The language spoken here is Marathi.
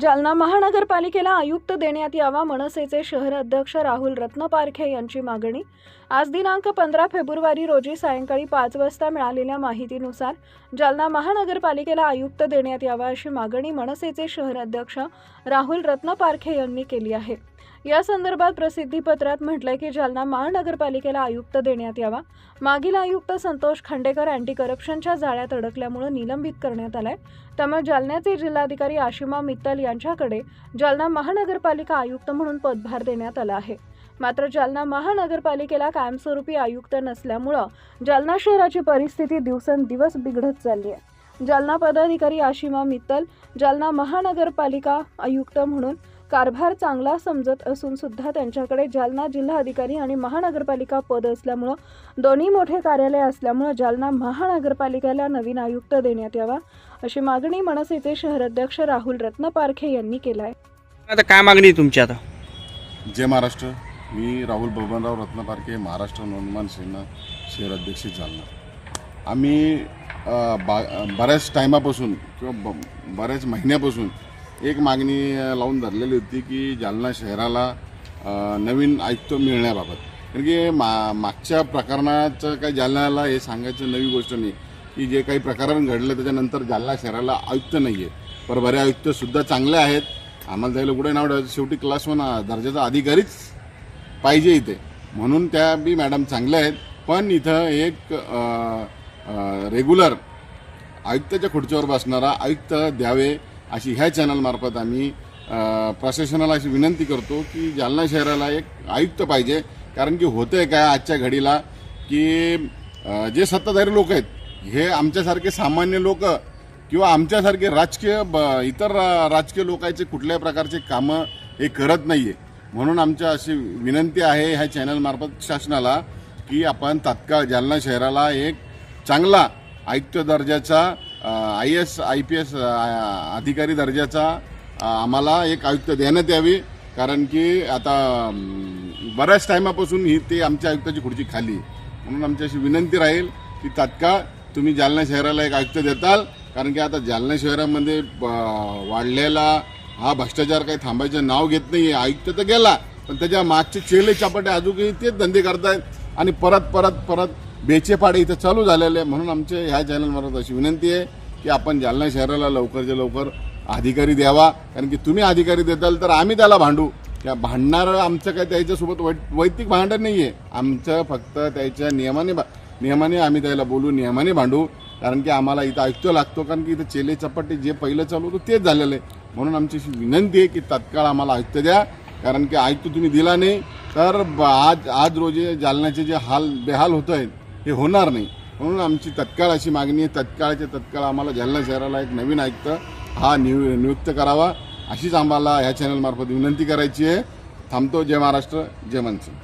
जालना महानगरपालिकेला आयुक्त देण्यात यावा मनसेचे शहर अध्यक्ष राहुल रत्नपारखे यांची मागणी. आज दिनांक पंधरा फेब्रुवारी रोजी सायंकाळी पाच वाजता मिळालेल्या माहितीनुसार जालना महानगरपालिकेला आयुक्त देण्यात यावा अशी मागणी मनसेचे शहर अध्यक्ष राहुल रत्नपारखे यांनी केली आहे. या संदर्भात प्रसिद्धीपत्रात म्हटलंय की जालना महानगरपालिकेला आयुक्त देण्यात यावा. मागील आयुक्त संतोष खांडेकर अँटी करप्शनच्या जाळ्यात अडकल्यामुळे निलंबित करण्यात आलाय. त्यामुळे जालन्याचे जिल्हाधिकारी आशिमा मित्तल यांच्याकडे जालना महानगरपालिका आयुक्त म्हणून पदभार देण्यात आला आहे. मात्र जालना महानगरपालिकेला कायमस्वरूपी आयुक्त नसल्यामुळं जालना शहराची परिस्थिती दिवसेंदिवस बिघडत चालली आहे जालना पदाधिकारी आशिमा मित्तल जालना महानगरपालिका आयुक्त म्हणून कारभार चांगला समजत असून सुद्धा त्यांच्याकडे जालना जिल्हाधिकारी आणि महानगरपालिका पद असल्यामुळं दोन्ही मोठे कार्यालय असल्यामुळं जालना महानगरपालिकेला नवीन आयुक्त देण्यात यावा अशी मागणी मनसेचे शहराध्यक्ष राहुल रत्नपारखे यांनी केलं आहे आता काय मागणी तुमची आता? जय महाराष्ट्र. मी राहुल बबनराव रत्नपारखे महाराष्ट्र नोंदमान सेना शहर अध्यक्ष जालना. आम्ही बा बऱ्याच टायमापासून किंवा ब बऱ्याच महिन्यापासून एक मागणी लावून धरलेली होती की जालना शहराला नवीन आयुक्त मिळण्याबाबत. कारण की मा मागच्या प्रकरणाचं काही जालन्याला हे सांगायचं नवी गोष्ट नाही की जे काही प्रकरण घडलं त्याच्यानंतर जालना शहराला आयुक्त नाही आहे पर बरे आयुक्तसुद्धा चांगले आहेत. आम्हाला त्याला कुठे नाव ठेवायचं? शेवटी क्लास वन दर्जाचा अधिकारीच पाहिजे इथे. म्हणून त्या बी मॅडम चांगल्या आहेत. पण इथं एक रेग्युलर आयुक्ताच्या खुर्चीवर बसणारा आयुक्त द्यावे अशी ह्या चॅनलमार्फत आम्ही प्रशासनाला अशी विनंती करतो की जालना शहराला एक आयुक्त पाहिजे. कारण की होतंय काय आजच्या घडीला की जे सत्ताधारी लोक आहेत हे आमच्यासारखे सामान्य लोक किंवा आमच्यासारखे राजकीय ब- इतर राजकीय लोकांचे कुठल्याही प्रकारचे कामं हे करत नाही आहे म्हणून आमच्या अशी विनंती आहे ह्या चॅनलमार्फत शासनाला की आपण तात्काळ जालना शहराला एक चांगला आयुक्त दर्जाचा I S I P S अधिकारी दर्जाचा आम्हाला एक आयुक्त देण्यात यावी कारण की आता बऱ्याच टायमापासून ही ते आमच्या आयुक्ताची खुर्ची खाली. म्हणून आमची अशी विनंती राहील की तात्काळ तुम्ही जालना शहराला एक आयुक्त देताल कारण की आता जालना शहरामध्ये वाढलेला हा भ्रष्टाचार काही थांबायचं नाव घेत नाही आयुक्त तर गेला पण त्याच्या मागचे चेले चापटे अजूनही तेच धंदे करतायत आणि परत परत परत बेचेपाडे इथं चालू झालेले आहे. म्हणून आमचे ह्या चॅनलमार्फत अशी विनंती आहे. की आपण जालना शहराला लवकरच्या लवकर अधिकारी द्यावा. कारण की तुम्ही अधिकारी देताल तर आम्ही त्याला भांडू. त्या भांडणारं आमचं काय त्याच्यासोबत वै वैयक्तिक भांडण नाही आहे आमचं फक्त त्याच्या नियमाने भा- नियमाने आम्ही त्याला बोलू नियमाने भांडू. कारण की आम्हाला इथं आयुक्त लागतो. कारण की इथं चेले चपाटे जे पहिलं चालू होतं तेच झालेलं आहे. म्हणून आमची अशी विनंती आहे की तत्काळ आम्हाला आयुक्त द्या. कारण की आयुक्त तुम्ही दिला नाही. तर ब- आज आज रोजी जालन्याचे जे हाल बेहाल होत आहेत हे होणार नाही. म्हणून आमची तत्काळ अशी मागणी आहे तत्काळच्या तत्काळ आम्हाला जालना शहराला एक नवीन आयुक्त हा नियु नियुक्त करावा अशीच आम्हाला ह्या चॅनलमार्फत विनंती करायची आहे. थांबतो जय महाराष्ट्र जय मनसिंग